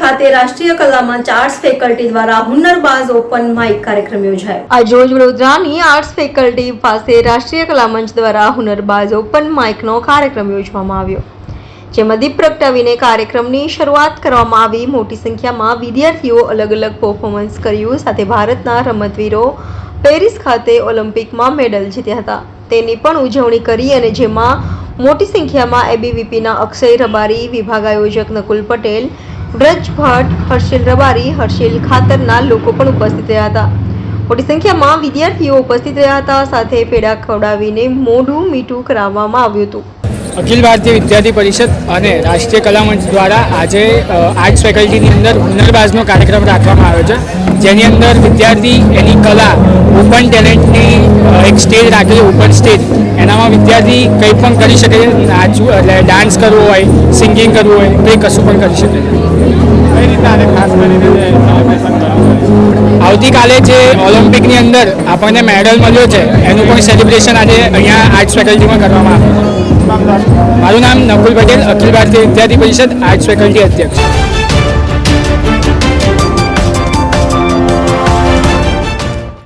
ખાતે રાષ્ટ્રીય કલામાં આર્ટ્સ ફેકલ્ટી દ્વારા હુન્નરબાઝ ઓપન માઇક કાર્યક્રમ યોજાયો. આજરોજ વડોદરાની આર્ટ્સ ફેકલ્ટી પાસે રાષ્ટ્રીય કલા મંચ દ્વારા હુનરબાઝ ઓપન માઇકનો કાર્યક્રમ યોજવામાં આવ્યો. જેમાં દીપ પ્રગટાવીને કાર્યક્રમની શરૂઆત કરવામાં આવી. મોટી સંખ્યામાં વિદ્યાર્થીઓ અલગ અલગ પરફોર્મન્સ કર્યું. સાથે ભારતના રમતવીરો પેરિસ ખાતે ઓલિમ્પિકમાં મેડલ જીત્યા હતા. તેની પણ ઉજવણી કરી અને જેમાં મોટી સંખ્યામાં એબીવીપીના અક્ષય રબારી વિભાગ આયોજક નકુલ પટેલ વ્રજ ભટ્ટ હર્ષિલ રબારી, હર્ષિલ ખાતરના લોકો પણ ઉપસ્થિત રહ્યા હતા. મોટી સંખ્યામાં વિદ્યાર્થીઓ ઉપસ્થિત રહ્યા હતા. સાથે પેડા ખવડાવીને મોઢું મીઠું કરાવવામાં આવ્યું હતું. અખિલ ભારતીય વિદ્યાર્થી પરિષદ અને રાષ્ટ્રીય કલા મંચ દ્વારા આજે આર્ટ્સ ફેકલ્ટીની અંદર હુનરબાજનો કાર્યક્રમ રાખવામાં આવ્યો છે. જેની અંદર વિદ્યાર્થી એની કલા ઓપન ટેલેન્ટની એક સ્ટેજ રાખેલી ઓપન સ્ટેજ એનામાં વિદ્યાર્થી કંઈ પણ કરી શકે છે નાચવું એટલે ડાન્સ કરવો હોય સિંગિંગ કરવું હોય કંઈ કશું પણ કરી શકે છે. કઈ રીતે આને ખાસ કરીને આવતીકાલે જે ઓલિમ્પિકની અંદર આપણને મેડલ મળ્યો છે એનું પણ સેલિબ્રેશન આજે અહીંયા આર્ટ્સ ફેકલ્ટીમાં કરવામાં તારું? મારું નામ નકુલ પટેલ અખિલ ભારતીય વિદ્યાર્થી પરિષદ આર્ટ્સ ફેકલ્ટી અધ્યક્ષ.